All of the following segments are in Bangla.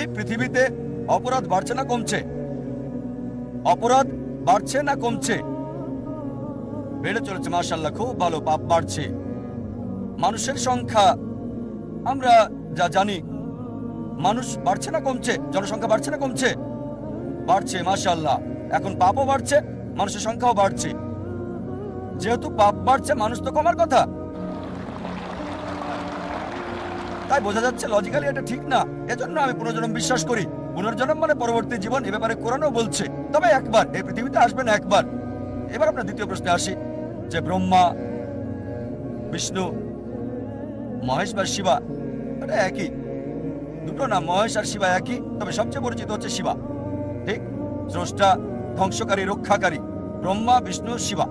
এই পৃথিবীতে অপরাধ বাড়ছে না কমছে? অপরাধ বাড়ছে না কমছে? বেড়ে চলেছে মাশাল্লাহ খুব ভালো, পাপ বাড়ছে। মানুষের সংখ্যা, আমরা যা জানি, মানুষ বাড়ছে না কমছে? জনসংখ্যা বাড়ছে না কমছে? বাড়ছে মাশাল্লাহ এখন পাপও বাড়ছে, মানুষের সংখ্যাও বাড়ছে। যেহেতু পাপ বাড়ছে, মানুষ তো কমার কথা। তাই বোঝা যাচ্ছে লজিক্যালি এটা ঠিক না। এজন্য আমি পুনর্জন্ম বিশ্বাস করি। পুনর্জন্ম মানে পরবর্তী জীবন এ ব্যাপারে কোরআনও বলছে। তবে একবার, এই পৃথিবীতে আসবেন একবার। এবার আপনার দ্বিতীয় প্রশ্নে আসি। যে ব্রহ্মা, বিষ্ণু, মহেশ বা শিবা, এটা একই। দুটো না মহেশ আর শিবা একই, তবে সবচেয়ে পরিচিত হচ্ছে শিবা। ঠিক? স্রষ্টা, ধ্বংসকারী, রক্ষাকারী। ব্রহ্মা, বিষ্ণু, শিবা।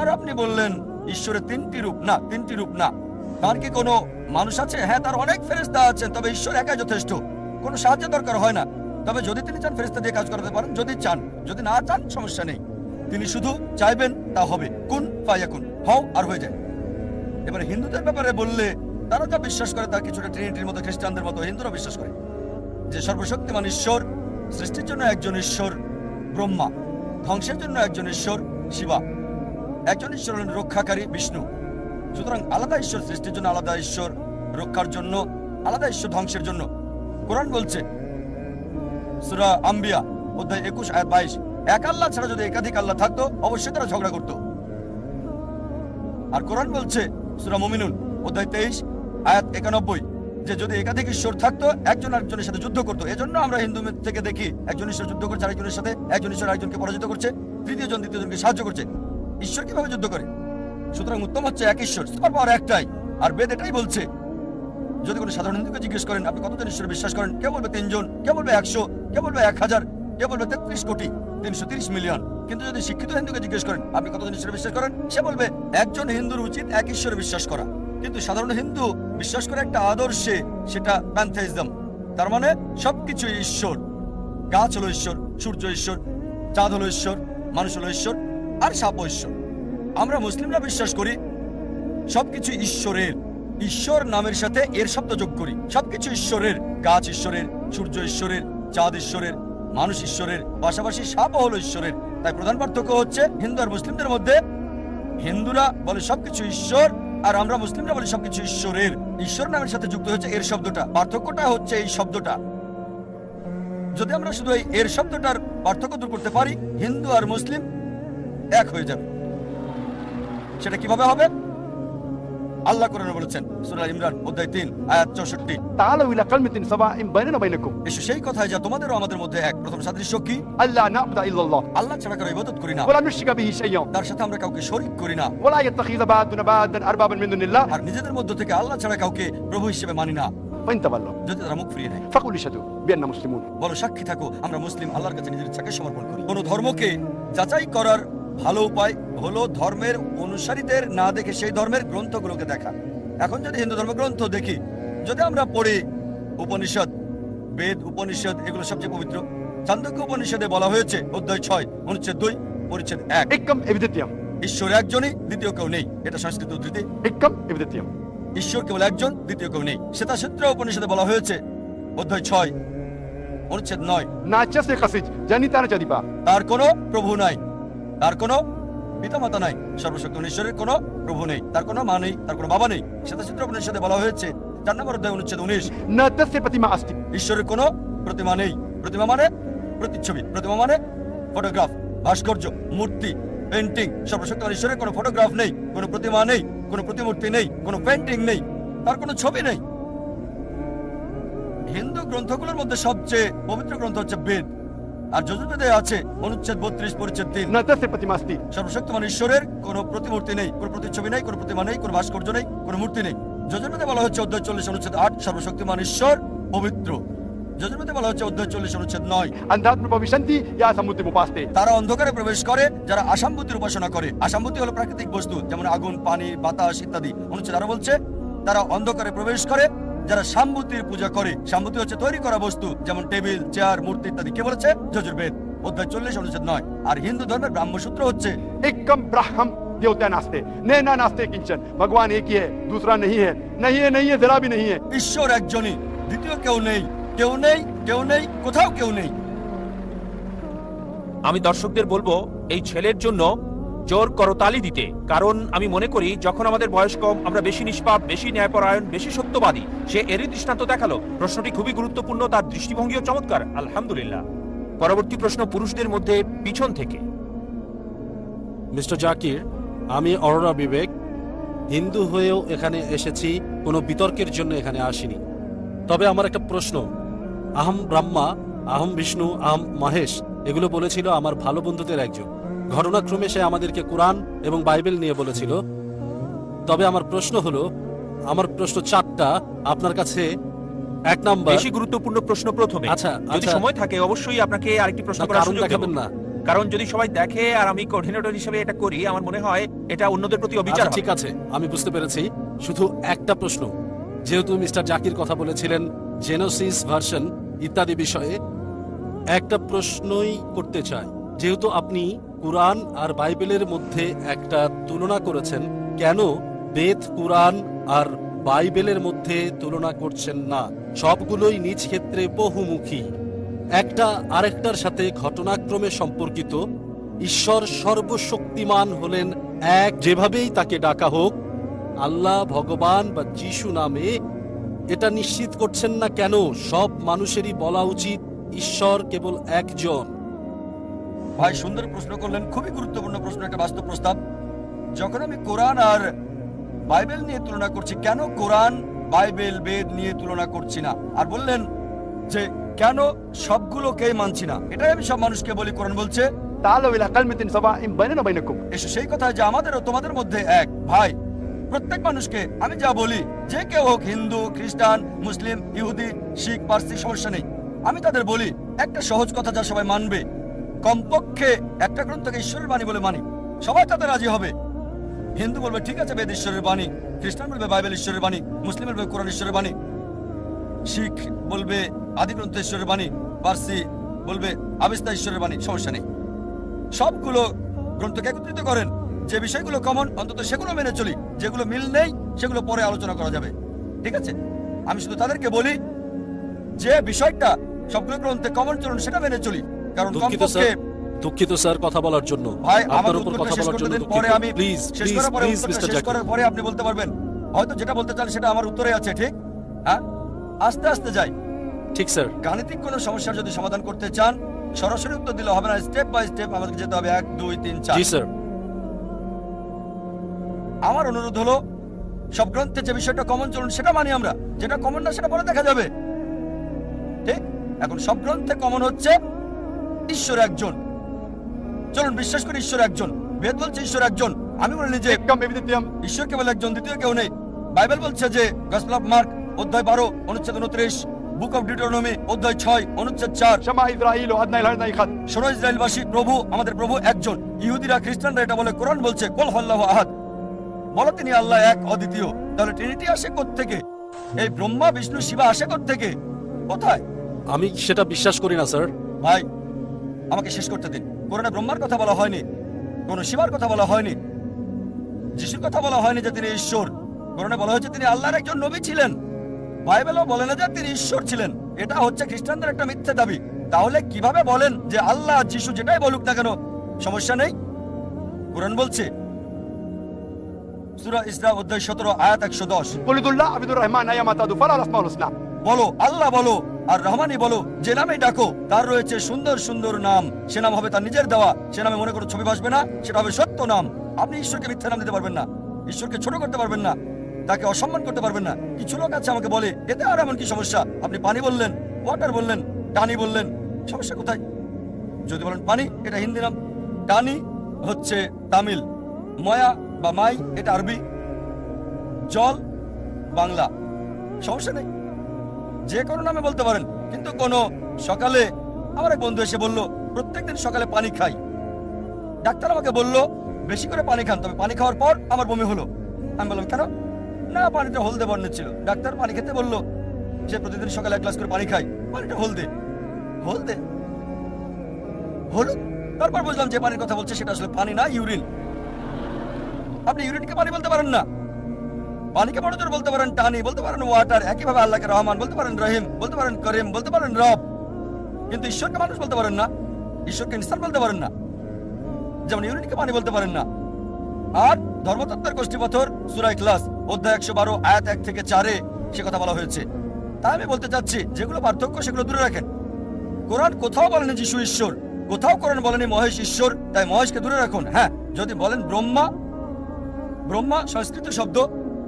আর আপনি বললেন, ঈশ্বরের তিনটি রূপ। না, তিনটি রূপ না। তার কি কোনো মানুষ আছে? হ্যাঁ তার অনেক ফেরেস্তা আছেন তবে ঈশ্বর একাই যথেষ্ট। কোনো সাহায্য দরকার হয় না। তবে যদি তিনি চান ফেরেস্তা দিয়ে কাজ করাতে পারেন, যদি চান। যদি না চান, সমস্যা নেই। তিনি শুধু চাইবেন, তা হবে। কোন ফায়াকুন হও আর হয়ে যায়। এবারে হিন্দুদের ব্যাপারে বললে, তারা যা বিশ্বাস করে তার কিছুটা ট্রিনিটির মতো, খ্রিস্টানদের মতো, হিন্দুরা বিশ্বাস করে। যে সর্বশক্তিমান ঈশ্বর, সৃষ্টির জন্য একজন ঈশ্বর ব্রহ্মা। ধ্বংসের জন্য একজন ঈশ্বর শিবা। একজন ঈশ্বর হলেন রক্ষাকারী বিষ্ণু। সুতরাং আলাদা ঈশ্বর সৃষ্টির জন্য আলাদা ঈশ্বর, রক্ষার জন্য আলাদা ঈশ্বর ধ্বংসের জন্য। কোরআন বলছে, সুরা আম্বিয়া, অধ্যায় একুশ, আয়াত বাইশ, এক আল্লাহ ছাড়া যদি একাধিক আল্লাহ থাকতো, অবশ্যই তারা ঝগড়া করতো। আর কোরআন বলছে, সুরা মুমিনুন, অধ্যায় তেইশ, আয়াত একানব্বই, যে যদি একাধিক ঈশ্বর থাকতো, একজন আরেকজনের সাথে যুদ্ধ করতো। এজন্য আমরা হিন্দু থেকে দেখি, একজন ঈশ্বর যুদ্ধ করছে, আরেকজনের সাথে, একজন ঈশ্বর আরেকজনকে পরাজিত করছে তৃতীয় জন দ্বিতীয় জনকে সাহায্য করছে। ঈশ্বর কীভাবে যুদ্ধ করে? সুতরাং উত্তম হচ্ছে এক ঈশ্বর পাওয়ার একটাই, আর বেদ এটাই বলছে। যদি কোনো সাধারণ হিন্দুকে জিজ্ঞেস করেন, আপনি কতজন ঈশ্বর বিশ্বাস করেন? কে বলবে তিনজন কে বলবে একশো কে বলবে এক হাজার কে বলবে তেত্রিশ কোটি, তিনশো তিরিশ মিলিয়ন। কিন্তু যদি শিক্ষিত হিন্দুকে জিজ্ঞেস করেন, আপনি কতজন ঈশ্বর বিশ্বাস করেন? সে বলবে, একজন হিন্দুর উচিত এক ঈশ্বরে বিশ্বাস করা। কিন্তু সাধারণ হিন্দু বিশ্বাস করে একটা আদর্শে সেটা প্যান্থেইজম তার মানে সবকিছু ঈশ্বর। গাছ হলো ঈশ্বর, সূর্য ঈশ্বর, চাঁদ হলো ঈশ্বর, মানুষ হলো ঈশ্বর, আর সাপ ঈশ্বর। আমরা মুসলিমরা বিশ্বাস করি, সবকিছু ঈশ্বরের, ঈশ্বর নামের সাথে এর শব্দ যোগ করি। সবকিছু ঈশ্বরের, গাছ ঈশ্বরের, সূর্য ঈশ্বরের, চাঁদ ঈশ্বরের, মানুষ ঈশ্বরের, পাশাপাশি সাপও হলো ঈশ্বরের। তাই প্রধান পার্থক্য হচ্ছে, হিন্দু আর মুসলিমদের মধ্যে হিন্দুরা বলে সবকিছু ঈশ্বর, আর আমরা মুসলিমরা বলি সবকিছু ঈশ্বরের। ঈশ্বর নামের সাথে যুক্ত হচ্ছে এর শব্দটা। পার্থক্যটা হচ্ছে এই শব্দটা। যদি আমরা শুধু এই এর শব্দটার পার্থক্য দূর করতে পারি, হিন্দু আর মুসলিম এক হয়ে যাবে। সেটা কীভাবে হবে? আল্লাহ কোরআন বলেছেন সূরা ইমরান অধ্যায় 3 আয়াত 64 বাইনাকুম। এসো সেই কথা যা তোমাদের ও আমাদের মধ্যে এক। প্রথম সাদৃশ্য কি? আল্লাহ ইল্লাল্লাহ। আল্লাহ ছাড়া কারও ইবাদত করি না। ওয়ালা নুশরিকা বিহি শাইয়্যা তার সাথে আমরা কাউকে শরীক করি না। ওয়ালা বাদান আরবাবান মিন দুনিল্লাহ। আর নিজেদের মধ্যে থেকে আল্লাহ ছাড়া কাউকে প্রভু হিসেবে মানি না। যদি তারা মুখ ফিরিয়ে নেয়। ফাকুল ইশাদু বিআন্না মুসলিমুন। বলো সাক্ষী থাকো আমরা মুসলিম আল্লাহর কাছে নিজের ইচ্ছাকে সমর্পণ করি। কোন ধর্মকে যাচাই করার ভালো উপায় হলো ধর্মের অনুসারীদের না দেখে সেই ধর্মের গ্রন্থগুলোকে দেখা। এখন যদি হিন্দু ধর্ম গ্রন্থ দেখি যদি আমরা পড়ি উপনিষদ বেদ উপনিষদ এগুলো সবচেয়ে পবিত্র। চান্দক্য উপনিষদে বলা হয়েছে অধ্যায় ছয় অনুচ্ছেদ দুই পরিচ্ছেদ এক। ঈশ্বর একজনই দ্বিতীয় কেউ নেই। এটা সংস্কৃত উদ্ধৃতি। একম ঈশ্বর কেবল একজন দ্বিতীয় কেউ নেই। সেটা সূত্র উপনিষদে বলা হয়েছে অধ্যায় ছয় অনুচ্ছেদ নয়। না জানি তার চাদিবা তার কোনো প্রভু নাই। তার কোনো পিতামাতা নাই। সর্বশক্তি ঈশ্বরের কোনো প্রভু নেই। তার কোনো মা নেই তার কোনো বাবা নেই। সেটা শ্বেতাচিত্র সাথে বলা হয়েছে চার নম্বর অধ্যায় অনুচ্ছেদ উনিশ। প্রতিমা আসতে ঈশ্বরের কোনো প্রতিমা নেই। প্রতিমা মানে প্রতিচ্ছবি। প্রতিমা মানে ফটোগ্রাফ ভাস্কর্য মূর্তি পেন্টিং সর্বশক্তি ঈশ্বরের কোনো ফটোগ্রাফ নেই কোনো প্রতিমা নেই কোনো প্রতিমূর্তি নেই কোনো পেন্টিং নেই তার কোনো ছবি নেই। হিন্দু গ্রন্থগুলোর মধ্যে সবচেয়ে পবিত্র গ্রন্থ হচ্ছে বেদ। আর যজুতে দেয়া আছে অনুচ্ছেদ বত্রিশ পরিচ্ছেদ তিন। সর্বশক্তিমান ঈশ্বরের প্রতিমূর্তি নেই প্রতিচ্ছবি নেই প্রতিমা নেই ভাস্কর্য নেই মূর্তি নেই। বলা হচ্ছে অধ্যায় চল্লিশ অনুচ্ছেদ আট সর্বশক্তিমান ঈশ্বর পবিত্র। তারা অন্ধকারে প্রবেশ করে যারা আসামবুতির উপাসনা করে। আসামবুতি হলো প্রাকৃতিক বস্তু যেমন আগুন পানি বাতাস ইত্যাদি। অনুচ্ছেদ আরও বলছে তারা অন্ধকারে প্রবেশ করে যারা সাম্বুতির পূজা করে সাম্বুতি হচ্ছে তৈরি করা বস্তু যেমন টেবিল চেয়ার মূর্তি ইত্যাদি কে বলেছে যজুর্বেদ অধ্যায় চল্লিশ অনুচ্ছেদ নয় আর হিন্দু ধর্মের ব্রাহ্মসূত্র হচ্ছে एकम ब्राह्मम देवता नास्ते नैना नास्ते किंचन भगवान एक ही है दूसरा नहीं है नहीं है नहीं है जरा भी नहीं है ঈশ্বর একজনই দ্বিতীয় কেউ নেই কেউ নেই কেউ নেই কোথাও কেউ নেই আমি দর্শকদের বলবো এই ছেলের জন্য জোর করতালি দিতে। কারণ আমি মনে করি, যখন আমাদের বয়স কম, আমরা বেশি নিষ্পাপ, বেশি ন্যায়পরায়ণ, বেশি সত্যবাদী। সে এরই দৃষ্টান্ত দেখাল। প্রশ্নটি খুবই গুরুত্বপূর্ণ, তার দৃষ্টিভঙ্গিও চমৎকার। আলহামদুলিল্লাহ। পরবর্তী প্রশ্ন পুরুষদের মধ্যে পিছন থেকে। মিস্টার জাকির, আমি অরোরা বিবেক। হিন্দু হয়েও এখানে এসেছি, কোনো বিতর্কের জন্য এখানে আসিনি। তবে আমার একটা প্রশ্ন, আহম ব্রহ্মা, আহম বিষ্ণু, আহম মহেশ, এগুলো বলেছিল আমার ভালো বন্ধুদের একজন। ঘটনাক্রমে সে আমাদেরকে কোরআন এবং বাইবেল নিয়ে বলেছিল। তবে আমার প্রশ্ন হলো আমার প্রশ্ন চারটা আপনার কাছে এক নাম্বার বেশি গুরুত্বপূর্ণ প্রশ্ন প্রথমে। আচ্ছা যদি আচ্ছা। সময় থাকে অবশ্যই আপনাকে আরেকটি প্রশ্ন করার সুযোগ দেব। দেখাবেন না। কারণ যদি সবাই দেখে আর আমি কোঅর্ডিনেটর হিসেবে এটা করি আমার মনে হয় এটা অন্যদের প্রতি অবিচার আচ্ছা, ঠিক আছে আমি বুঝতে পেরেছি। শুধু একটা প্রশ্ন যেহেতু মিস্টার জাকির কথা বলেছিলেন জেনোসিস ভার্সন ইত্যাদি বিষয়ে একটা প্রশ্নই করতে চাই। যেহেতু আপনি কুরআন আর বাইবেলের মধ্যে একটা তুলনা করেছেন। কেন? বেদ, কুরআন আর বাইবেলের মধ্যে তুলনা করছেন না। সবগুলোই নিজ ক্ষেত্রে বহুমুখী। একটা আরেকটার সাথে ঘটনাক্রমে সম্পর্কিত। ঈশ্বর সর্বশক্তিমান হলেন এক। যেভাবেই তাকে ডাকা হোক, আল্লাহ, ভগবান বা যিশু নামে এটা নিশ্চিত করছেন না কেন? সব মানুষেরই বলা উচিত, ঈশ্বর কেবল একজন। ভাই সুন্দর প্রশ্ন করলেন খুবই গুরুত্বপূর্ণ প্রশ্ন একটা বাস্তব প্রস্তাব। যখন আমি কোরআন আর বাইবেল নিয়ে তুলনা করছি কেন কোরআন বাইবেল বেদ নিয়ে তুলনা করছি না? আর বললেন যে কেন সবগুলোকে মানছি না? এটাই আমি সব মানুষকে বলি কোরআন বলছে এসো সেই কথা যে আমাদেরও তোমাদের মধ্যে এক। ভাই প্রত্যেক মানুষকে আমি যা বলি যে কেউ হোক হিন্দু খ্রিস্টান মুসলিম ইহুদি শিখ পার্সি সমস্যা নেই। আমি তাদের বলি একটা সহজ কথা যা সবাই মানবে। কমপক্ষে একটা গ্রন্থকে ঈশ্বরের বাণী বলে মানি। সবাই তাতে রাজি হবে। হিন্দু বলবে, ঠিক আছে, বেদ ঈশ্বরের বাণী। খ্রিস্টান বলবে, বাইবেল ঈশ্বরের বাণী। মুসলিম বলবে, কোরআন ঈশ্বরের বাণী। শিখ বলবে, আদি গ্রন্থ ঈশ্বরের বাণী। পার্সি বলবে আবিস্তা ঈশ্বরের বাণী। সমস্যা নেই। সবগুলো গ্রন্থকে একত্রিত করেন। যে বিষয়গুলো কমন অন্তত সেগুলো মেনে চলি। যেগুলো মিল নেই, সেগুলো পরে আলোচনা করা যাবে। ঠিক আছে? আমি শুধু তাদেরকে বলি, যে বিষয়টা সবগুলো গ্রন্থে কমন চলুন, সেটা মেনে চলি। কারণ দুঃখিত স্যার দুঃখিত স্যার কথা বলার জন্য। ভাই আমার আপনার উপর কথা বলার জন্য পরে আমি প্লিজ প্লিজ প্লিজ মিস্টার শেষ করার পরে আপনি বলতে পারবেন। হয়তো যেটা বলতে চান সেটা আমার উত্তরে আছে ঠিক? হ্যাঁ? আস্তে আস্তে যাই। ঠিক স্যার। গাণিতিক কোনো সমস্যার যদি সমাধান করতে চান সরাসরি উত্তর দিলে হবে না স্টেপ বাই স্টেপ আমাদেরকে যেতে হবে। এক দুই তিন চার। জি স্যার। আমার অনুরোধ হলো সব গ্রন্থে যে বিষয়টা কমন চলুন সেটা মানি আমরা। যেটা কমন না সেটা পরে দেখা যাবে। ঠিক? এখন সব গ্রন্থে কমন হচ্ছে ঈশ্বর একজন। চলুন বিশ্বাস করি ঈশ্বর একজন। বেদ বলছে ঈশ্বর একজন। আমি বলি যে ঈশ্বর কেবল একজন দ্বিতীয় কেউ নেই। বাইবেল বলছে যে গসপল অফ মার্ক অধ্যায় বারো অনুচ্ছেদ উনত্রিশ বুক অফ ডিটোনমি অধ্যায় ছয় অনুচ্ছেদ চার। ইসরায়েলবাসী প্রভু আমাদের প্রভু একজন। ইহুদিরা খ্রিস্টানরা এটা বলে কোরআন বলছে কোল হল্লাহ আহাদ। বলো তিনি আল্লাহ এক অদ্বিতীয়। তাহলে ট্রিনিটি আসে থেকে এই ব্রহ্মা বিষ্ণু শিবা আসে থেকে কোথায়? আমি সেটা বিশ্বাস করি না স্যার ভাই আমাকে শেষ করতে দিন। কোরআনে ব্রহ্মার কথা বলা হয়নি, কোন সীমার কথা বলা হয়নি, যিশুর কথা বলা হয়নি যে তিনি ঈশ্বর। কোরআনে বলা হয়েছে তিনি আল্লাহর একজন নবী ছিলেন। বাইবেলও বলে না যে তিনি ঈশ্বর ছিলেন। এটা হচ্ছে খ্রিস্টানদের একটা মিথ্যে দাবি। তাহলে কীভাবে বলেন যে আল্লাহ যিশু যেটাই বলুক না কেন? সমস্যা নেই। কোরআন বলছে, সুরা ইসরা অধ্যায় সতেরো, আয়াত একশো দশ। আবিদুর রহমান বলো, আল্লাহ বলো, আর রহমানই বলো, যে নামে ডাকো, তার রয়েছে সুন্দর সুন্দর নাম। সে নাম হবে তার নিজের দেওয়া। সে নামে মনে করো ছবি ভাসবে না, সেটা হবে সত্য নাম। আপনি ঈশ্বরকে মিথ্যা নাম দিতে পারবেন না। ঈশ্বরকে ছোট করতে পারবেন না। তাকে অসম্মান করতে পারবেন না। কিছু লোক আছে আমাকে বলে, এতে আর এমন কি সমস্যা? আপনি পানি বললেন ওয়াটার বললেন, টানি বললেন। সমস্যা কোথায়? যদি বলেন পানি, এটা হিন্দি নাম। টানি হচ্ছে তামিল। ময়া বা মাই, এটা আরবি। জল, বাংলা। সমস্যা নেই। যে কোনো নামে বলতে পারেন। কিন্তু কোনো সকালে আমার এক বন্ধু এসে বলল, প্রত্যেকদিন সকালে পানি খাই। ডাক্তার আমাকে বলল, বেশি করে পানি খান, তবে পানি খাওয়ার পর আমার বমি হলো। আমি বললাম, কেন? না, পানিটা হলদে বর্ণের ছিল। ডাক্তার পানি খেতে বলল, যে প্রতিদিন সকালে এক গ্লাস করে পানি খাই, পানিটা হলদে। হলদে? হলুদ? তারপর বুঝলাম যে পানির কথা বলছে, সেটা আসলে পানি না, ইউরিন। আপনি ইউরিনকে পানি বলতে পারেন না। পানিকে বড় জোর বলতে পারেন টানি বলতে পারেন ওয়াটার, একইভাবে আল্লাহকে রহমান, বলতে পারেন রহিম, বলতে পারেন করিম, বলতে পারেন রব। কিন্তু ঈশ্বরকে মানুষ বলতে পারেন না, ঈশ্বরকে ইনসান বলতে পারেন না, যেমন ইউনিটকে পানি বলতে পারেন না। আর ধর্মতত্ত্বের গোষ্ঠীপথর সুরাই ক্লাস অধ্যায় একশো বারো, আয়াত এক থেকে চারে সে কথা বলা হয়েছে। তাই আমি বলতে চাচ্ছি, যেগুলো পার্থক্য সেগুলো দূরে রাখেন। কোরআন কোথাও বলেনি যিশু ঈশ্বর, কোথাও কোরআন বলেনি মহেশ ঈশ্বর, তাই মহেশকে দূরে রাখুন। হ্যাঁ যদি বলেন ব্রহ্মা ব্রহ্মা সংস্কৃত শব্দ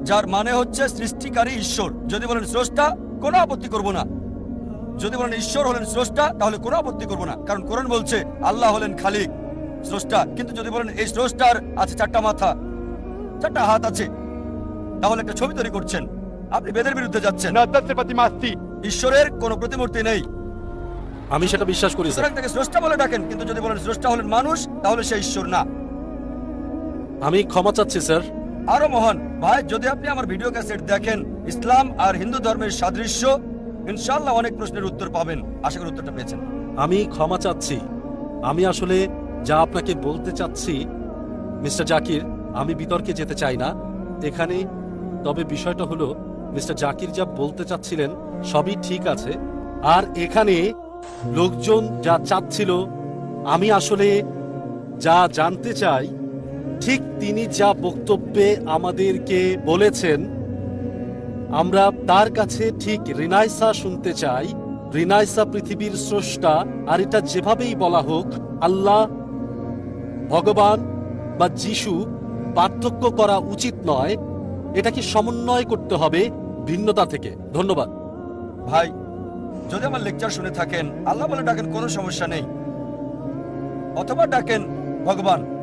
যার মানে হচ্ছে সৃষ্টিকারী ঈশ্বর। যদি বলেন স্রষ্টা কোনো আপত্তি করব না। যদি বলেন ঈশ্বর হলেন স্রষ্টা তাহলে কোনো আপত্তি করব না। কারণ কোরআন বলছে আল্লাহ হলেন খালিক স্রষ্টা। কিন্তু যদি বলেন এই স্রষ্টার আছে চারটা মাথা চারটা হাত আছে তাহলে একটা ছবি তৈরি করছেন। আপনি বেদের বিরুদ্ধে যাচ্ছেন। ঈশ্বরের কোন প্রতিমূর্তি নেই। আমি সেটা বিশ্বাস করি স্যার। তাকে স্রষ্টা বলে ডাকেন কিন্তু যদি বলেন স্রষ্টা হলেন মানুষ তাহলে সে ঈশ্বর না। আমি ক্ষমা চাচ্ছি স্যার। আরও মহান। ভাই, যদি আপনি আমার ভিডিও ক্যাসেট দেখেন, ইসলাম আর হিন্দু ধর্মের সাদৃশ্য ইনশাল্লাহ অনেক প্রশ্নের উত্তর পাবেন। আশা করি উত্তরটা পেয়েছেন। আমি ক্ষমা চাচ্ছি। আমি আসলে যা আপনাকে বলতে চাচ্ছি, মিস্টার জাকির, আমি বিতর্কে যেতে চাই না। এখানে, তবে বিষয়টা হলো, মিস্টার জাকির যা বলতে চাচ্ছিলেন, সবই ঠিক আছে। আর এখানে, লোকজন যা চাচ্ছিল, আমি আসলে যা জানতে চাই ঠিক তিনি যা বক্তব্যে আমাদেরকে বলেছেন, আমরা তার কাছে ঠিক রিনাইসা শুনতে চাই। রিনাইসা পৃথিবীর স্রষ্টা, আর এটা যেভাবেই বলা হোক, আল্লাহ, ভগবান বা যিশু পার্থক্য করা উচিত নয়, এটাকে সমন্বয় করতে হবে ভিন্নতা থেকে। ধন্যবাদ। ভাই, যদি আমার লেকচার শুনে থাকেন, আল্লাহ বলে ডাকেন কোনো সমস্যা নেই। অথবা ডাকেন ভগবান।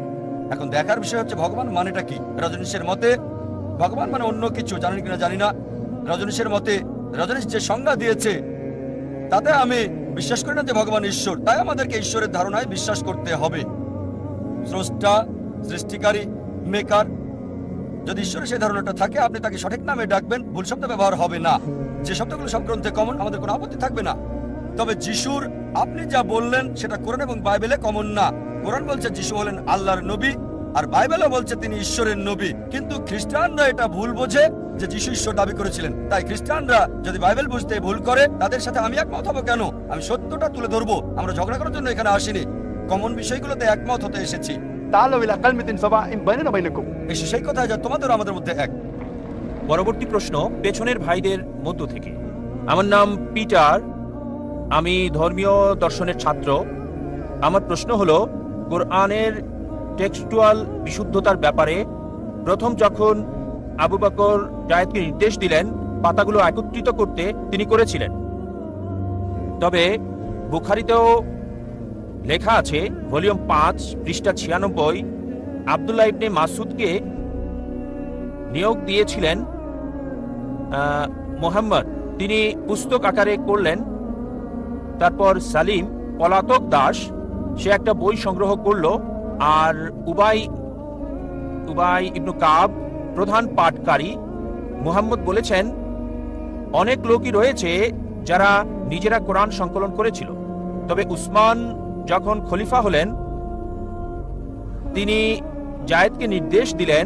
এখন দেখার বিষয় হচ্ছে, ভগবান মানেটা কি? রজনীশের মতে, ভগবান মানে অন্য কিছু, জানেন কিনা জানি না। রজনীশের মতে, রজনীশ যে সংজ্ঞা দিয়েছে, তাতে আমি বিশ্বাস করি না যে ভগবান ঈশ্বর। তাই আমাদেরকে ঈশ্বরের ধারণায় বিশ্বাস করতে হবে। স্রষ্টা, সৃষ্টিকারী, মেকার, যদি ঈশ্বরের সেই ধারণাটা থাকে, আপনি তাকে সঠিক নামে ডাকবেন, ভুল শব্দ ব্যবহার হবে না। যে শব্দগুলো সব কমন আমাদের কোনো আপত্তি থাকবে না। তবে যিশুর আপনি যা বললেন সেটা কোরআন এবং বাইবেলে কমন না। কোরআন বলছে যিশু হলেন আল্লাহর নবী আর বাইবেলও বলছে তিনি ঈশ্বরের নবী। কিন্তু খ্রিস্টানরা এটা ভুল বোঝে যে যিশু ঈশ্বর দাবি করেছিলেন। তাই খ্রিস্টানরা যদি বাইবেল বুঝতে ভুল করে তাদের সাথে আমি একমত হব কেন? আমি সত্যটা তুলে ধরবো। আমরা ঝগড়া করার জন্য এখানে আসিনি। কমন বিষয়গুলোতে একমত হতে এসেছি। সেই কথা যা তোমাদের আমাদের মধ্যে এক। পরবর্তী প্রশ্ন পেছনের ভাইদের মধ্য থেকে। আমার নাম পিটার আমি ধর্মীয় দর্শনের ছাত্র। আমার প্রশ্ন হলো, কোরআনের টেক্সটুয়াল বিশুদ্ধতার ব্যাপারে প্রথম যখন আবু বকর জায়েদকে নির্দেশ দিলেন, পাতাগুলো একত্রিত করতে তিনি করেছিলেন। তবে বুখারিতেও লেখা আছে, ভলিউম পাঁচ, পৃষ্ঠা ছিয়ানব্বই, আবদুল্লাহ ইবনে মাসুদকে নিয়োগ দিয়েছিলেন মোহাম্মদ। তিনি পুস্তক আকারে করলেন তারপর সালিম, পলাতক দাস, সে একটা বই সংগ্রহ করল, আর উবাই উবাই ইবনু কাব, প্রধান পাঠকারী, মুহাম্মদ বলেছেন, অনেক লোকই রয়েছে যারা নিজেরা কোরআন সংকলন করেছিল। তবে উসমান যখন খলিফা হলেন, তিনি জায়েদকে নির্দেশ দিলেন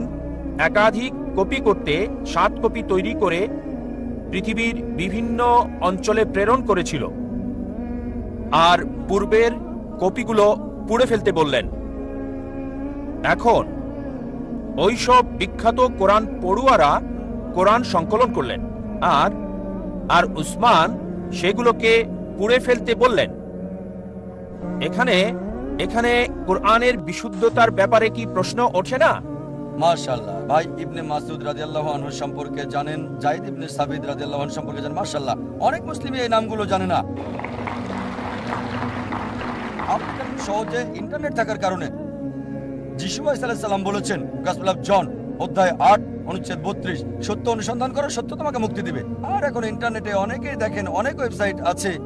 একাধিক কপি করতে, সাত কপি তৈরি করে পৃথিবীর বিভিন্ন অঞ্চলে প্রেরণ করেছিল। আর পূর্বের কপিগুলো পুড়ে ফেলতে বললেন। এখন ওইসব বিখ্যাত কোরআন পড়ুয়ারা কোরআন সংকলন করলেন, আর আর উসমান সেগুলোকে পুড়ে ফেলতে বললেন। এখানে এখানে কোরআনের বিশুদ্ধতার ব্যাপারে কি প্রশ্ন ওঠে না? মাশাআল্লাহ। ভাই, ইবনে মাসুদ রাদিয়াল্লাহু আনহু সম্পর্কে জানেন, জাইদ ইবনে সাবিদ রাদিয়াল্লাহু আনহু সম্পর্কে জানেন? মাশাআল্লাহ। অনেক মুসলিমই এই নামগুলো জানে না। সহজে ইন্টারনেট থাকার কারণে যিশু আলাইহিস সালাম বলেছেন গসপেল অফ জন অধ্যায় আট, অনুচ্ছেদ বত্রিশ, সত্য অনুসন্ধান করো, সত্য তোমাকে মুক্তি দিবে। আর এখন ইন্টারনেটে অনেকেই দেখেন, অনেক ওয়েবসাইট আছে,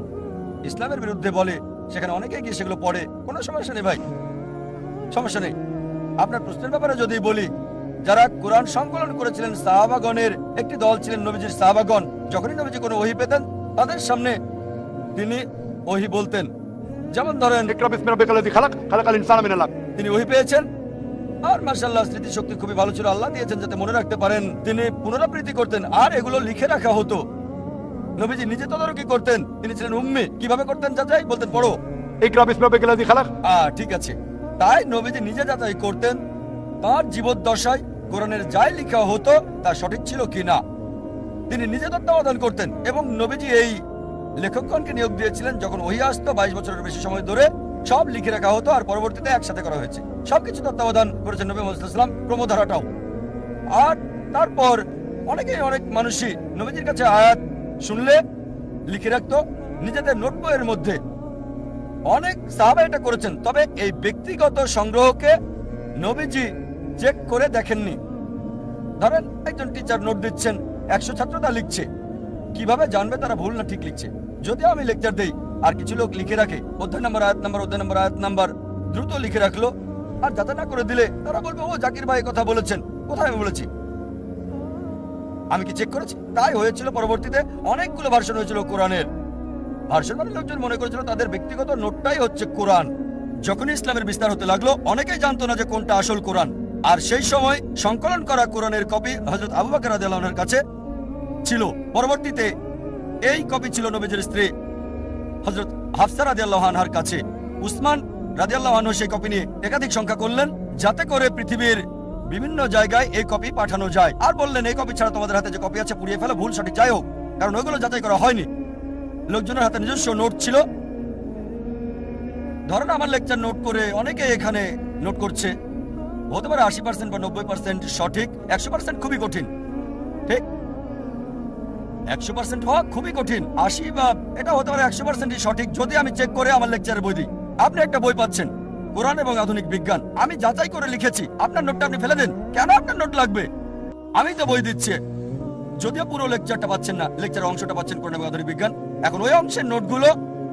ইসলামের বিরুদ্ধে বলে, সেখানে অনেকেই গিয়ে সেগুলো পড়ে। কোনো সমস্যা নেই ভাই। সমস্যা নেই। আপনার প্রশ্নের ব্যাপারে যদি বলি, যারা কোরআন সংকলন করেছিলেন, সাহাবাগণের একটি দল ছিলেন নবীজির সাহাবাগণ, যখনই নবীজি কোনো ওহি পেতেন, তাদের সামনে তিনি ওহি বলতেন। যেমন ধরেন তিনি ওহি পেয়েছেন। আর মার্শাল্লাহ স্মৃতিশক্তি খুবই ভালো ছিল আল্লাহ দিয়েছেন যাতে মনে রাখতে পারেন তিনি পুনরাবৃত্তি করতেন আর এগুলো লিখে রাখা হতো। নবীজি নিজে তদারকি করতেন তিনি ছিলেন উম্মি কীভাবে করতেন যাচাই? বলতেন পড়ো। ঠিক আছে। তাই নবীজি নিজে যাচাই করতেন তার জীবদ্দশায় কোরআনের যাই লিখা হতো তা সঠিক ছিল কিনা। তিনি নিজে তত্ত্বাবধান করতেন এবং নবীজি এই লেখকগণকে নিয়োগ দিয়েছিলেন যখন ওই আসতো বাইশ বছরের বেশি সময় ধরে সব লিখে রাখা হতো আর পরবর্তীতে একসাথে করা হয়েছে। সবকিছু তত্ত্বাবধান করেছেন নবী মোহাম্মদ ক্রমধারাটাও। আর তারপর অনেকেই অনেক মানুষই নবীজির কাছে আয়াত শুনলে, লিখে রাখতো, নিজেদের নোট বইয়ের মধ্যে। অনেক সাহাবা এটা করেছেন, তবে এই ব্যক্তিগত সংগ্রহকে নবীজি চেক করে দেখেননি। ধরেন একজন টিচার নোট দিচ্ছেন, একশো ছাত্র তা লিখছে। কীভাবে জানবে তারা ভুল না ঠিক লিখছে? যদি আমি লেকচার দেই, আর কিছু লোক লিখে রাখে, অধ্যায় নাম্বার আয়াত নাম্বার, অধ্যায় নাম্বার আয়াত নাম্বার, দ্রুত লিখে রাখল। আর যাতে না করে দিলে, তারা বলবে, ও, জাকির ভাই কথা বলেছেন। কোথায় আমি বলেছি? আমি কি চেক করেছি? তাই হয়েছিল পরবর্তীতে অনেকগুলো ভার্সন হয়েছিল কোরআনের। ভার্সন মানে লোকজন মনে করেছিল তাদের ব্যক্তিগত নোটটাই হচ্ছে কোরআন। যখন ইসলামের বিস্তার হতে লাগল, অনেকেই জানতো না যে কোনটা আসল কোরআন। আর সেই সময় সংকলন করা কোরআনের কপি হজরত আবু বকর কাছে ছিল। পরবর্তীতে এই কপি ছিল নবীজের স্ত্রী হজরত হাফসা রাদিয়াল্লাহু আনহার কাছে। উসমান রাদিয়াল্লাহু আনহু সেই কপি নিয়ে একাধিক সংখ্যা করলেন, যাতে করে পৃথিবীর বিভিন্ন জায়গায় এই কপি পাঠানো যায়। আর বললেন, এই কপি ছাড়া তোমাদের হাতে যে কপি আছে পুড়িয়ে ফেলে, ভুল, সঠিক, যাই হোক। কারণ ওইগুলো যাচাই করা হয়নি। লোকজনের হাতে নিজস্ব নোট ছিল। ধরেন আমার লেকচার নোট করে অনেকে এখানে নোট করছে। হতে পারে আশি পার্সেন্ট বা নব্বই পার্সেন্ট সঠিক, একশো পার্সেন্ট খুবই কঠিন। ঠিক? একশো পার্সেন্ট হওয়া খুবই কঠিন। আশি বা এটা হতে পারে একশো পার্সেন্টই সঠিক, যদি আমি চেক করে আমার লেকচারের বই দিই আপনি একটা বই পাচ্ছেন, কোরআন এবং আধুনিক বিজ্ঞান। আমি যাচাই করে লিখেছি, আপনার নোটটা আপনি ফেলে দেন। কেন আপনার নোট লাগবে? আমি তো বই দিচ্ছি। যদিও পুরো লেকচারটা পাচ্ছেন না লেকচার অংশটা পাচ্ছেন কোরআন এবং আধুনিক বিজ্ঞান। এখন ওই অংশের নোটগুলো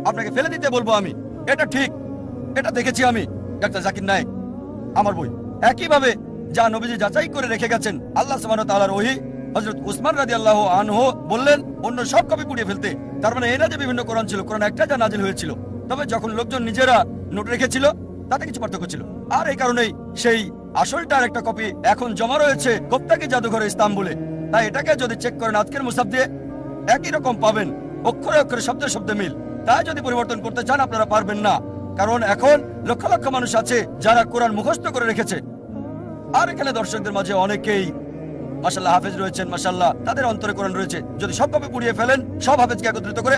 আপনাকে ফেলে দিতে বলব আমি। এটা ঠিক। এটা দেখেছি আমি, ডাক্তার জাকির নায়েক, আমার বই। একইভাবে যা নবীজি যাচাই করে রেখে গেছেন, আল্লাহ ওয়া তাআলার ওহী হযরত উসমান রাদিয়াল্লাহু আনহু বললেন, অন্য সব কপি পুড়িয়ে ফেলতে। তার মানে না যে বিভিন্ন কোরআন ছিল, কোরআন একটা যা নাজিল হয়েছিল। তবে যখন লোকজন নিজেরা নোট রেখেছিল, তাতে কিছু পার্থক্য ছিল। আর এই কারণেই সেই আসলটার একটা কপি এখন জমা রয়েছে গোপ্তাকি জাদুঘরে ইস্তাম্বুলে। তাই এটাকে যদি চেক করেন আজকের মুসাব দিয়ে, একই রকম পাবেন, অক্ষরে অক্ষরে শব্দে শব্দে মিল। তাই যদি পরিবর্তন করতে চান, আপনারা পারবেন না। কারণ এখন লক্ষ লক্ষ মানুষ আছে যারা কোরআন মুখস্থ করে রেখেছে। আর এখানে দর্শকদের মাঝে অনেকেই মাসাল্লাহ হাফেজ রয়েছেন মাসাল্লাহ তাদের অন্তরে কোরআন রয়েছে। যদি সব কপি পুড়িয়ে ফেলেন সব হাফেজকে একত্রিত করে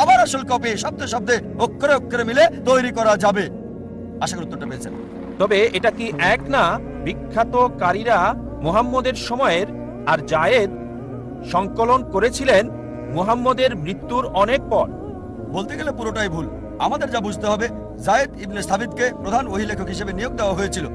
আবার আসল কপি শব্দে শব্দে অক্ষরে অক্ষরে মিলে তৈরি করা যাবে। আশা করি উত্তরটা পেয়েছেন। তবে এটা কি এক না? বিখ্যাত কারীরা মুহাম্মদের সময়ের আর জায়েদ সংকলন করেছিলেন মুহাম্মদের মৃত্যুর অনেক পর। বলতে গেলে পুরোটাই ভুল। আমাদের যা বুঝতে হবে জায়েদ ইবনে সাবিদকে প্রধান ওহি লেখক হিসেবে নিয়োগ দেওয়া হয়েছিল।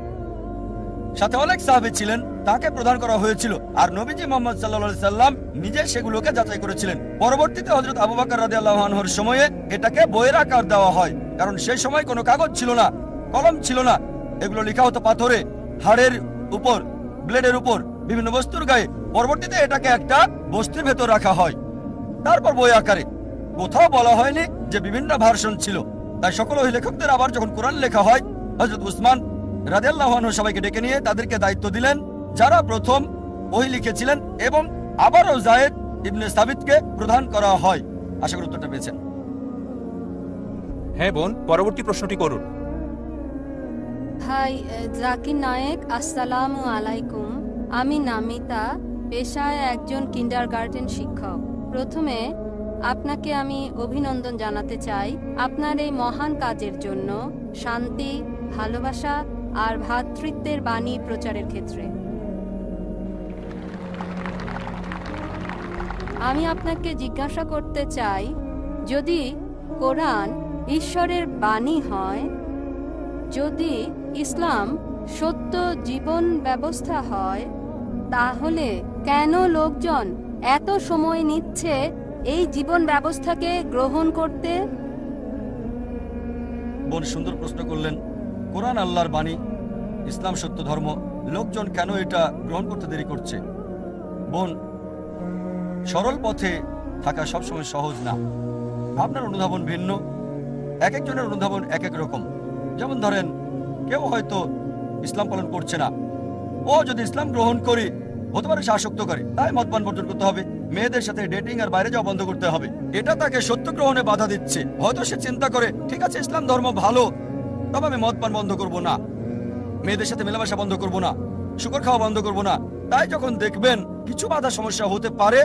সাথে অনেক সাহাবী ছিলেন, তাকে প্রদান করা হয়েছিল। আর নবীজি মোহাম্মদ সাল্লাহ সাল্লাম নিজে সেগুলোকে যাচাই করেছিলেন। পরবর্তীতে হজরত আবু বাকর রাদি আল্লাহর সময়ে এটাকে বইয়ের আকার দেওয়া হয়, কারণ সেই সময় কোনো কাগজ ছিল না, কলম ছিল না। এগুলো লেখা হতো পাথরে হাড়ের উপর, ব্লেডের উপর, বিভিন্ন বস্তুর গায়ে। পরবর্তীতে এটাকে একটা বস্তির ভেতর রাখা হয়। তারপর বই আকারে। কোথাও বলা হয়নি যে বিভিন্ন ভার্সন ছিল। তাই সকল ওই লেখকদের আবার যখন কোরআন লেখা হয় হজরত উসমান রাদিয়াল্লাহু আনহু সবাইকে ডেকে নিয়ে তাদেরকে দায়িত্ব দিলেন। যারা প্রথম ওই লিখেছিলেন এবং আবারও জায়েদ ইবনে সাবিতকে প্রদান করা হয়। আশা করি উত্তরটা পেয়েছেন। হ্যাঁ বোন পরবর্তী প্রশ্নটি করুন। হাই জাকির নায়েক আসসালামু আলাইকুম। আমি নামিতা পেশায় একজন কিন্ডার গার্ডেন শিক্ষক। প্রথমে আপনাকে আমি অভিনন্দন জানাতে চাই আপনার এই মহান কাজের জন্য। শান্তি ভালোবাসা আর ভ্রাতৃত্বের বাণী প্রচারের ক্ষেত্রে। আমি আপনাকে জিজ্ঞাসা করতে চাই, যদি কোরআন ঈশ্বরের বাণী হয়, যদি ইসলাম সত্য জীবন ব্যবস্থা হয়, তাহলে কেন লোকজন এত সময় নিচ্ছে এই জীবন ব্যবস্থাকে গ্রহণ করতে? বোন সুন্দর প্রশ্ন করলেন, কোরআন আল্লাহর বাণী ইসলাম সত্য ধর্ম, লোকজন কেন এটা গ্রহণ করতে দেরি করছে? বোন, সরল পথে থাকা সবসময় সহজ না। আপনার অনুধাবন ভিন্ন, এক একজনের অনুধাবন এক এক রকম। যেমন ধরেন, কেউ হয়তো ইসলাম পালন করছে না। ও যদি ইসলাম গ্রহণ করি, হতে পারে সে আসক্ত করে, তাই মদ পান বর্জন করতে হবে। মেয়েদের সাথে ডেটিং আর বাইরে যাওয়া বন্ধ করতে হবে। এটা তাকে সত্য গ্রহণে বাধা দিচ্ছে। হয়তো সে চিন্তা করে, ঠিক আছে, ইসলাম ধর্ম ভালো, তবে আমি মদ পান বন্ধ করব না। মেয়েদের সাথে মেলামেশা বন্ধ করব না, শুকর খাওয়া বন্ধ করব না। তাই যখন দেখবেন কিছু বাধা সমস্যা হতে পারে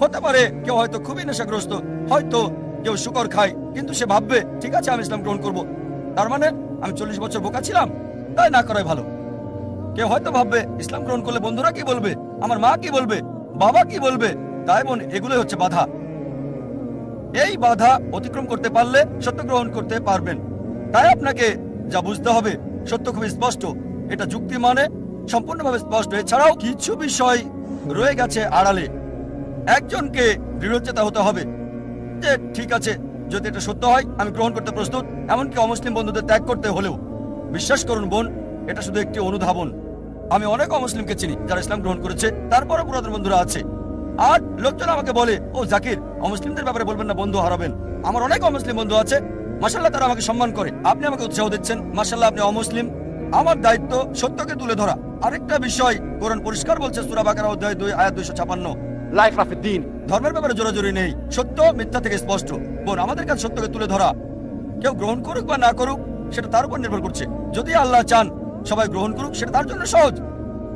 হতে পারে কেউ হয়তো খুবই নেশাগ্রস্ত, হয়তো কেউ শুকর খায়, কিন্তু সে ভাববে, ঠিক আছে, আমি ইসলাম গ্রহণ করব। তার মানে আমি চল্লিশ বছর বোকা ছিলাম, তাই না করাই ভালো। কেউ হয়তো ভাববে, ইসলাম গ্রহণ করলে বন্ধুরা কি বলবে? আমার মা কি বলবে? বাবা কি বলবে? তাই বোন, এগুলোই হচ্ছে বাধা। এই বাধা অতিক্রম করতে পারলে সত্য গ্রহণ করতে পারবেন। তাই আপনাকে যা বুঝতে হবে সত্য খুবই স্পষ্ট। এটা যুক্তি মানে সম্পূর্ণভাবে স্পষ্ট। এছাড়াও কিছু বিষয় রয়ে গেছে আড়ালে। একজনকে দৃঢ়চেতা হতে হবে। যে, ঠিক আছে, যদি এটা সত্য হয়, আমি গ্রহণ করতে প্রস্তুত। এমনকি অমুসলিম বন্ধুদের ত্যাগ করতে হলেও। বিশ্বাস করুন বোন, এটা শুধু একটি অনুধাবন। আমি অনেক অমুসলিমকে চিনি, যারা ইসলাম গ্রহণ করেছে তারপরে পুরাতন বন্ধুরা আছে। আর লোকজন আমাকে বলে, ও জাকির, অমুসলিমদের ব্যাপারে বলবেন না, বন্ধু হারাবেন। আমার অনেক অমুসলিম বন্ধু আছে মাসাল্লাহ তারা আমাকে সম্মান করে। আপনি আমাকে উৎসাহ দিচ্ছেন। মাসাল্লাহ আপনি অমুসলিম। আমার দায়িত্ব সত্যকে তুলে ধরা। আরেকটা বিষয় কোরআন পরিষ্কার বলছে সুরাবাকার অধ্যায় দুই আয়াত দুইশো ছাপান্ন। লাইফ রাফিদ্দিন ধর্মের ব্যাপারে জোরাজোরি নেই। সত্য মিথ্যা থেকে স্পষ্ট। বোন আমাদের কাছে সত্যকে তুলে ধরা। কেউ গ্রহণ করুক বা না করুক সেটা তার উপর নির্ভর করছে। যদি আল্লাহ চান সবাই গ্রহণ করুক সেটা তার জন্য সহজ।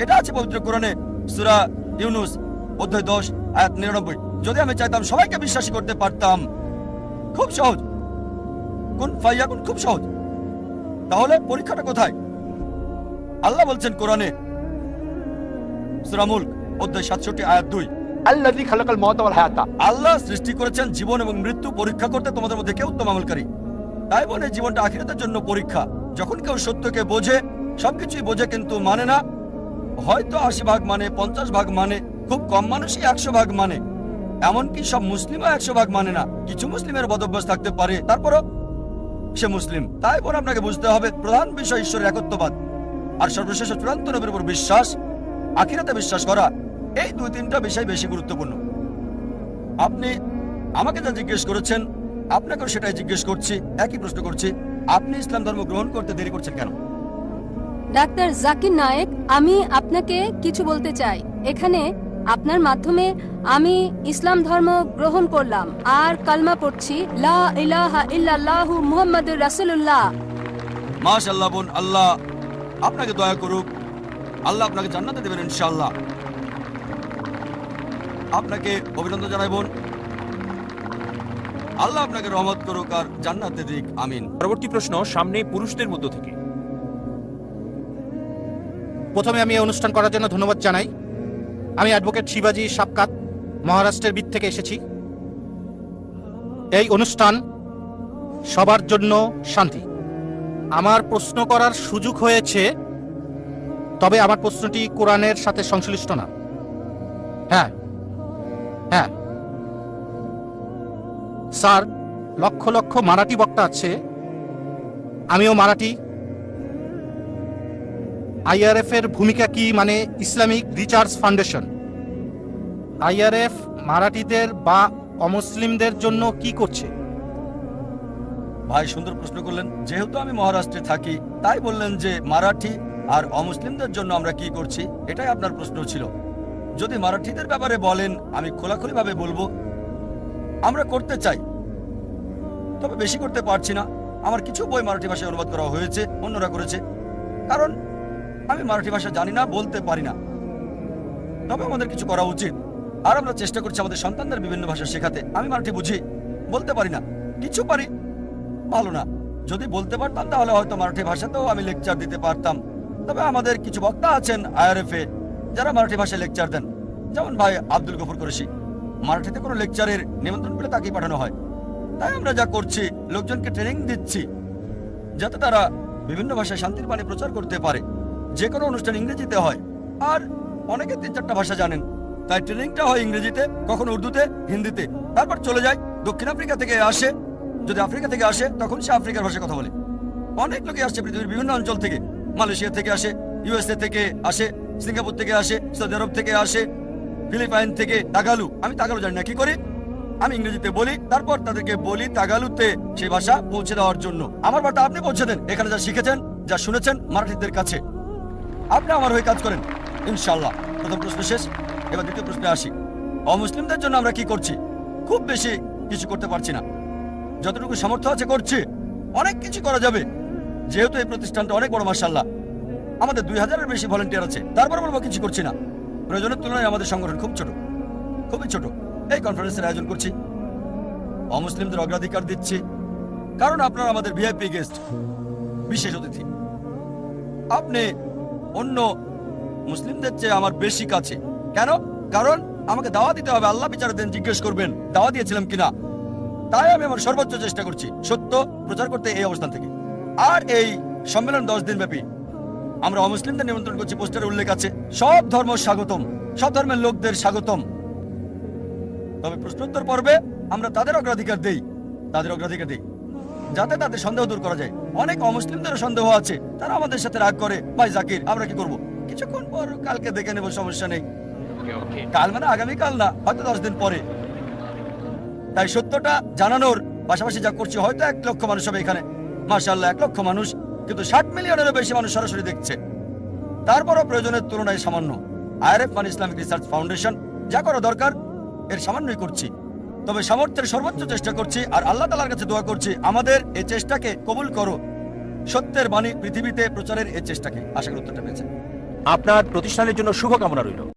এটা আছে পবিত্র কোরআনে সুরা ইউনুস অধ্যায় দশ আয়াত নিরানব্বই। যদি আমি চাইতাম সবাইকে বিশ্বাসী করতে পারতাম খুব সহজ। কুন ফাইয়াকুন খুব সহজ। তাহলে পরীক্ষাটা কোথায়? আল্লাহ বলছেন কোরআনে সুরামুল অধ্যায় সাতষট্টি আয়াত দুই। আল্লাহ সৃষ্টি করেছেন জীবন এবং মৃত্যু পরীক্ষা করতে তোমাদের মধ্যে উত্তম আমলকারী। তাই বলে জীবনটা আখিরাতের জন্য পরীক্ষা। যখন কেউ সত্যকে বোঝে সবকিছুই বোঝে কিন্তু মানে না। হয়তো আশি ভাগ মানে পঞ্চাশ ভাগ মানে খুব কম মানুষই একশো ভাগ মানে। এমনকি সব মুসলিমও একশো ভাগ মানে না। কিছু মুসলিমের বদভ্যাস থাকতে পারে। তারপরও সে মুসলিম। তাই বলে আপনাকে বুঝতে হবে, প্রধান বিষয় ঈশ্বরের একত্ববাদ। আর সর্বশেষ চূড়ান্ত নবীর উপর বিশ্বাস, আখিরাতে বিশ্বাস করা, এই দুই তিনটা বিষয় বেশি গুরুত্বপূর্ণ। আপনি আমাকে যা জিজ্ঞেস করেছেন, আপনাকেও সেটাই জিজ্ঞেস করছি, একই প্রশ্ন করছি, আপনি ইসলাম ধর্ম গ্রহণ করতে দেরি করছেন কেন? ডাক্তার জাকির নায়েক, আমি আপনাকে কিছু বলতে চাই। এখানে আপনার মাধ্যমে আমি ইসলাম ধর্ম গ্রহণ করলাম। আর কালমা পড়ছি লা ইলাহা ইল্লাল্লাহু মুহাম্মাদুর রাসূলুল্লাহ। মাশাল্লাহ বোন আল্লাহ আপনাকে দয়া করুক। আল্লাহ আপনাকে জান্নাতে দেবেন ইনশাআল্লাহ। আপনাকে অভিনন্দন জানাই বোন। আল্লাহ আপনাকে রহমত করুক আর জান্নাতে দিক আমিন। পরবর্তী প্রশ্ন সামনে পুরুষদের মধ্য থেকে। প্রথমে আমি এই অনুষ্ঠান করার জন্য ধন্যবাদ জানাই। আমি অ্যাডভোকেট শিবাজি সাপকাত। মহারাষ্ট্রের বিদ থেকে এসেছি। এই অনুষ্ঠান সবার জন্য শান্তি। আমার প্রশ্ন করার সুযোগ হয়েছে, তবে আমার প্রশ্নটি কোরআনের সাথে সংশ্লিষ্ট না। হ্যাঁ হ্যাঁ। স্যার, লক্ষ লক্ষ মারাঠি বক্তা আছে। আমিও মারাঠি। আইআরএফ এর ভূমিকা কি মানে ইসলামিক রিচার্জ ফাউন্ডেশন? আইআরএফ মারাঠিদের বা অমুসলিমদের জন্য কি করছে? ভাই, সুন্দর প্রশ্ন করলেন। যেহেতু আমি মহারাষ্ট্রে থাকি, তাই বললেন যে মারাঠি আর অমুসলিমদের জন্য আমরা কি করছি, এটাই আপনার প্রশ্ন ছিল। যদি মারাঠিদের ব্যাপারে বলেন, আমি খোলাখুলি ভাবে বলব, আমরা করতে চাই। তবে বেশি করতে পারছি না। আমার কিছু বই মারাঠি ভাষায় অনুবাদ করা হয়েছে, অন্যরা করেছে। কারণ আমি মারাঠি ভাষা জানি না, বলতে পারি না। তবে আমাদের কিছু করা উচিত। আর আমরা চেষ্টা করছি আমাদের সন্তানদের বিভিন্ন ভাষা শেখাতে। আমি মারাঠি বুঝি, বলতে পারি না। কিছু পারি, ভালো না। যদি বলতে পারতাম, তাহলে হয়তো মারাঠি ভাষাতেও আমি লেকচার দিতে পারতাম। তবে আমাদের কিছু বক্তা আছেন আইআরএফ এ, যারা মারাঠি ভাষায় লেকচার দেন। যেমন ভাই আব্দুল গফুর করেছি মারাঠিতে কোনো লেকচারের নিমন্ত্রণ পেলে তাকেই পাঠানো হয়। তাই আমরা যা করছি, লোকজনকে ট্রেনিং দিচ্ছি, যাতে তারা বিভিন্ন ভাষায় শান্তির বাণী প্রচার করতে পারে। যে কোনো অনুষ্ঠান ইংরেজিতে হয়। আর অনেকে তিন চারটা ভাষা জানেন। তাই ট্রেনিংটা হয় ইংরেজিতে, কখনো উর্দুতে, হিন্দিতে। তারপর চলে যায় দক্ষিণ আফ্রিকা থেকে আসে। যদি আফ্রিকা থেকে আসে, তখন সে আফ্রিকার ভাষায় কথা বলে। অনেক লোকে আসছে পৃথিবীর বিভিন্ন অঞ্চল থেকে। মালয়েশিয়া থেকে আসে, ইউএসএ থেকে আসে, সিঙ্গাপুর থেকে আসে, সৌদি আরব থেকে আসে, ফিলিপাইন থেকে তাগালু। আমি তাগালু জানি না, কি করি? আমি ইংরেজিতে বলি, তারপর তাদেরকে বলি তাগালুতে সেই ভাষা পৌঁছে দেওয়ার জন্য। আমার বার্তা আপনি পৌঁছে দেন, এখানে যা শিখেছেন, যা শুনেছেন মারাঠিদের কাছে। আপনি আমার হয়ে কাজ করেন ইনশাল্লাহ প্রথম প্রশ্ন শেষ। এবার দ্বিতীয় প্রশ্নে আসি। অমুসলিমদের জন্য আমরা কি করছি? খুব বেশি কিছু করতে পারছি না। যতটুকু সামর্থ্য আছে করছি। অনেক কিছু করা যাবে। যেহেতু এই প্রতিষ্ঠানটা অনেক বড় মার্শাল্লাহ আমাদের দুই হাজারের বেশি ভলেন্টিয়ার আছে। তারপর বলব কিছু করছি না। প্রয়োজনের তুলনায় আমাদের সংগঠন খুব ছোট। খুবই ছোট। এই কনফারেন্সের আয়োজন করছি। অমুসলিমদের অগ্রাধিকার দিচ্ছি। কারণ আপনারা আমাদের ভিআইপি গেস্ট বিশেষ অতিথি। আপনি অন্য মুসলিমদের চেয়ে আমার বেশি কাছে। কেন? কারণ আমাকে দাওয়া দিতে হবে, আল্লাহ বিচার দেন জিজ্ঞেস করবেন দাওয়া দিয়েছিলাম কিনা। তাই আমি আমার সর্বোচ্চ চেষ্টা করছি, সত্য প্রচার করতে এই অবস্থান থেকে। আর এই সম্মেলন দশ দিন ব্যাপী। আমরা অমুসলিমদের নিমন্ত্রণ করছি, পোস্টারে উল্লেখ আছে, সব ধর্ম স্বাগতম, সব ধর্মের লোকদের স্বাগতম। তবে প্রশ্নোত্তর পর্বে আমরা তাদের অগ্রাধিকার দেই, তাদের অগ্রাধিকার দেই, যাতে তাদের সন্দেহ দূর করা যায়। অনেক অমুসলিমদেরও সন্দেহ আছে, তারা আমাদের সাথে রাগ করে, ভাই জাকির, আমরা কি করব? কিছুক্ষণ পর কালকে দেখে নেব, সমস্যা নেই। কাল মানে আগামী কাল না হয়তো দশ দিন পরে। তাই সত্যটা জানানোর পাশাপাশি যা করছি হয়তো এক লক্ষ মানুষ হবে এখানে। মার্শাল্লাহ এক লক্ষ মানুষ কিন্তু ষাট মিলিয়নেরও বেশি মানুষ সরাসরি দেখছে। তারপরও প্রয়োজনের তুলনায় সামান্য। আইআরএফ মানে ইসলামিক রিসার্চ ফাউন্ডেশন যা করা দরকার এর সামান্যই করছি। তবে সামর্থ্যের সর্বোচ্চ চেষ্টা করছি আর আল্লাহ তালার কাছে দোয়া করছি আমাদের এই চেষ্টাকে কবুল করো। সত্যের বাণী পৃথিবীতে প্রচারের এই চেষ্টাকে। আশা করি উত্তরটা পেয়েছেন। আপনার প্রতিষ্ঠানের জন্য শুভকামনা রইল।